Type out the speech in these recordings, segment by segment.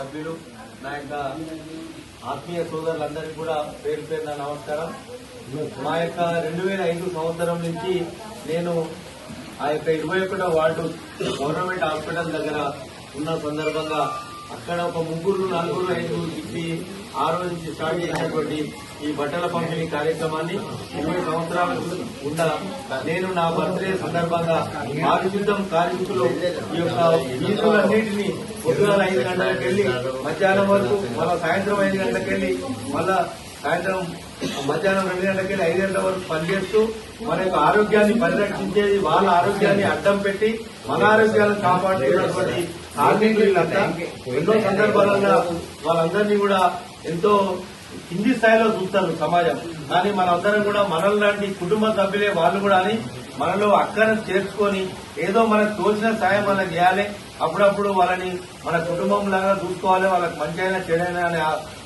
సభ్యులు నా యొక్క ఆత్మీయ సోదరులందరికీ కూడా పేరు పేరున నమస్కారం. మా యొక్క రెండు వేల ఐదు సంవత్సరం నుంచి నేను ఆ యొక్క ఇరవై ఒకటో వార్డు గవర్నమెంట్ హాస్పిటల్ దగ్గర ఉన్న సందర్భంగా అక్కడ ఒక ముగ్గురు నలుగురు ఐదుగురు ఇచ్చి ఆ రోజు నుంచి స్టార్ట్ చేసినటువంటి ఈ బట్టల పంపిణీ కార్యక్రమాన్ని ఇరవై సంవత్సరాలు ఉండ నేను నా బర్త్డే సందర్భంగా పారిశుద్ధం కార్మికులు ఈ యొక్క ఫీజులన్నింటినీ పొద్దున ఐదు గంటలకు మధ్యాహ్నం వరకు మళ్ళా సాయంత్రం ఐదు గంటలకు వెళ్ళి మళ్ళా సాయంత్రం మధ్యాహ్నం రెండు గంటలకి ఐదు గంటల వరకు పనిచేస్తూ మన యొక్క ఆరోగ్యాన్ని పరిరక్షించేది వాళ్ళ ఆరోగ్యాన్ని అడ్డం పెట్టి మన ఆరోగ్యాలను కాపాడుతున్నటువంటి ఎన్నో సందర్భాలలో వాళ్ళందరినీ కూడా ఎంతో కింది స్థాయిలో చూస్తారు సమాజం. కానీ మనందరం కూడా మనల్ లాంటి కుటుంబ సభ్యులే వాళ్ళు కూడా అని మనలో అక్కను చేర్చుకొని ఏదో మనకు తోచిన సాయం మనం చేయాలి. అప్పుడప్పుడు వాళ్ళని మన కుటుంబం లాగా చూసుకోవాలి. వాళ్ళకి మంచి అయినా చెడైనా అనే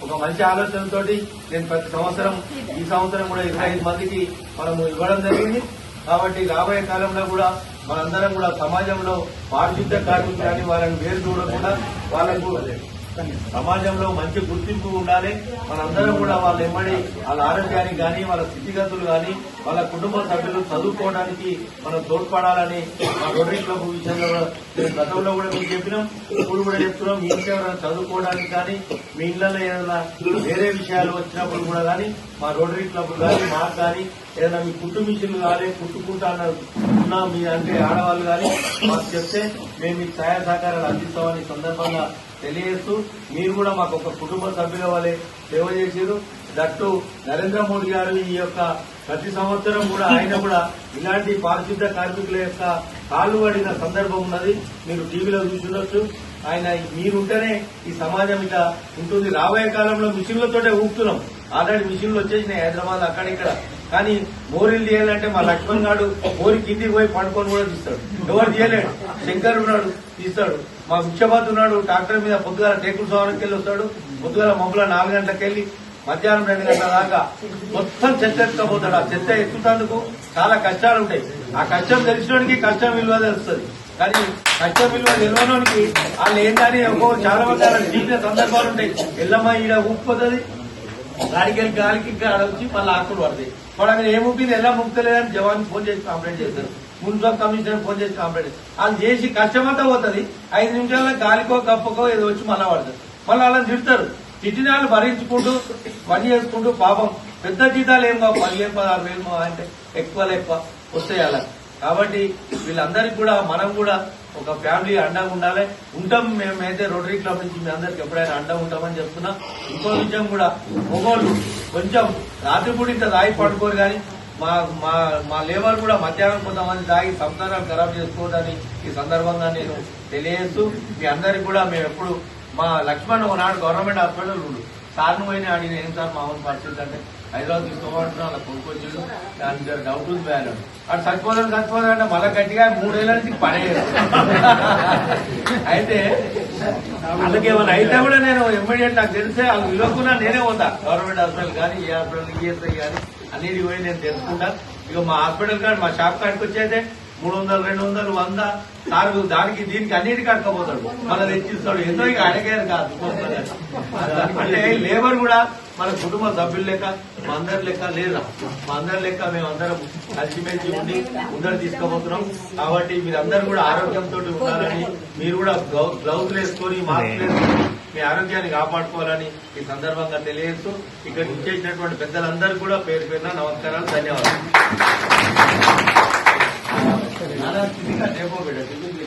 ఒక మంచి ఆలోచనతోటి నేను ప్రతి సంవత్సరం ఈ సంవత్సరం కూడా ఇరవై మందికి మనము ఇవ్వడం జరిగింది. కాబట్టి రాబోయే కాలంలో కూడా మనందరం కూడా సమాజంలో పారిశుద్ధ్య కార్మికులు కానీ వాళ్ళని వేరు చూడకుండా వాళ్ళకు సమాజంలో మంచి గుర్తింపు ఉండాలి. మనందరం కూడా వాళ్ళ ఎమ్మడి వాళ్ళ ఆరోగ్యానికి కానీ వాళ్ళ స్థితిగతులు కానీ వాళ్ళ కుటుంబ సభ్యులు చదువుకోవడానికి మనం తోడ్పడాలని మా రోటరీ క్లబ్ విషయంలో కూడా మేము గతంలో కూడా చెప్పినాం. ఇప్పుడు కూడా చెప్తున్నాం. మీ ఇంట్లో చదువుకోవడానికి కానీ మీ ఇళ్ళలో ఏదైనా వేరే విషయాలు వచ్చినప్పుడు కూడా కానీ మా రోటరీ క్లబ్ కానీ మాకు కానీ ఏదైనా మీ కుట్టు మిషన్లు కానీ కుట్టుకుంటా అన్న ఉన్నా మీ అంటే ఆడవాళ్ళు కానీ మాకు చెప్తే మేము మీకు సహాయ సహకారాలు అందిస్తామని సందర్భంగా తెలియజేస్తూ మీరు కూడా మాకు ఒక కుటుంబ సభ్యుల వలె సేవ చేశారు దట్టు నరేంద్ర మోడీ గారు ఈ యొక్క ప్రతి సంవత్సరం కూడా ఆయన కూడా ఇలాంటి పారిశుద్ధ కార్మికుల యొక్క కాలు పడిన సందర్భం ఉన్నది. మీరు టీవీలో చూసుండొచ్చు. ఆయన మీరుంటేనే ఈ సమాజం ఇక ఉంటుంది. రాబోయే కాలంలో మిషన్లతోటే ఊపుతున్నాం. ఆల్రెడీ మిషన్లు వచ్చేసినాయి హైదరాబాద్ అక్కడ ఇక్కడ కానీ మోరీలు చేయాలంటే మా లక్ష్మణ్ గారు మోరి కిందికి పోయి పండుకొని కూడా తీస్తాడు. ఎవరు చేయలేడు శంకర్ ఉన్నాడు తీస్తాడు. మా విక్షపాత్ ఉన్నాడు ట్రాక్టర్ మీద పొద్దుగాల టేకుల సోవరంకి వెళ్ళి వస్తాడు పొద్దుగాల మొబ్బల నాలుగు గంటలకు వెళ్ళి మధ్యాహ్నం రెండు గంటల దాకా మొత్తం చెత్త ఎత్తుకపోతాడు ఆ చెత్త ఎత్తుతందుకు చాలా కష్టాలు ఉంటాయి. ఆ కష్టం తెలిసినోడికి కష్టం విలువ తెలుస్తుంది. కానీ కష్టం విలువ తెలియనోడికి వాళ్ళు ఏంటని ఒక్కో చాలా మంది తీసిన సందర్భాలు ఉంటాయి. ఎల్లమ్మ ఈడ ఊపిపోతుంది దానికి వెళ్ళి గాలికి ఇంకా వచ్చి మళ్ళీ ఆకులు పడతాయి. వాడు అక్కడ ఏ ఊపింది ఎలా ముక్తలేదని జవాన్ ఫోన్ చేసి కంప్లైంట్ చేస్తారు మున్సిపల్ కమిషనర్ ఫోన్ చేసి కంప్లైంట్ చేస్తారు వాళ్ళు చేసి కష్టమంతా పోతుంది. ఐదు నిమిషాల్లో గాలికో కప్పకో ఏదో వచ్చి మళ్ళా పడతారు మళ్ళీ అలా తిడతారు. తిట్టిన వాళ్ళు భరించుకుంటూ పని చేసుకుంటూ పాపం పెద్ద జీతాలు ఏం కావు. పదిహేను పదహారు వేలు అంటే ఎక్కువ ఎక్కువ వస్తాయి అలా కాబట్టి వీళ్ళందరికీ కూడా మనం కూడా ఒక ఫ్యామిలీ అండగా ఉండాలి. ఉంటాం మేమైతే రోటరీ క్లబ్ నుంచి మీ అందరికి ఎప్పుడైనా అండగా ఉంటామని చెప్తున్నా. ఇంకో విషయం కూడా మొగోళ్ళు కొంచెం రాత్రిపూట ఇంత దాగి పడుకోరు కానీ మా మా మా లేబర్ కూడా మధ్యాహ్నం కొంతమంది దాగి సంసారాలు ఖరాబ్ చేసుకోవద్దని ఈ సందర్భంగా నేను తెలియజేస్తూ మీ అందరికి కూడా మేము ఎప్పుడు మా లక్ష్మణ్ ఒకనాడు గవర్నమెంట్ హాస్పిటల్ ఉండు. సార్ నువ్వు అయినా అడిగిన ఏం సార్ మామూలు పరిస్థితి అంటే హైదరాబాద్ తీసుకోమంటున్నా అలా కొనుక్కొచ్చు దాని దగ్గర డౌట్ ఉంది బ్యాన్ అటు చచ్చిపోదాం చచ్చిపోదాం అంటే మళ్ళీ గట్టిగా మూడేళ్ళ నుంచి పడేయదు అయితే అందుకే ఏమైనా అయితే కూడా నేను ఇమ్మీడియట్ నాకు తెలిసే అది విలువకున్నా నేనే పోతా. గవర్నమెంట్ హాస్పిటల్ కానీ ఏ హాస్పిటల్ ఈఎస్ఐ కానీ అన్నిటి పోయి నేను తెలుసుకుంటా. ఇక మా హాస్పిటల్ కానీ మా షాప్ కాడికి వచ్చేదే మూడు వందలు రెండు వందలు వంద. సార్ దానికి దీనికి అన్నిటికీ అడకపోతాడు మళ్ళీ తెచ్చిస్తాడు. ఎంతో ఇక అడగారు కాదు. అంటే లేబర్ కూడా మన కుటుంబ సభ్యుల లెక్క మా అందరి లెక్క లేదా? మా అందరి లెక్క మేము అందరం కలిసిమెలిసి ఉండి ముందర తీసుకోబోతున్నాం కాబట్టి మీరందరూ కూడా ఆరోగ్యంతో ఉండాలని మీరు కూడా గ్లౌజ్ వేసుకొని మాస్క్ వేసుకొని మీ ఆరోగ్యాన్ని కాపాడుకోవాలని ఈ సందర్భంగా తెలియజేస్తూ ఇక్కడ ఇచ్చేసినటువంటి పెద్దలందరూ కూడా పేరు పేరున నమస్కారాలు ధన్యవాదాలు. Nada, fíjate, porque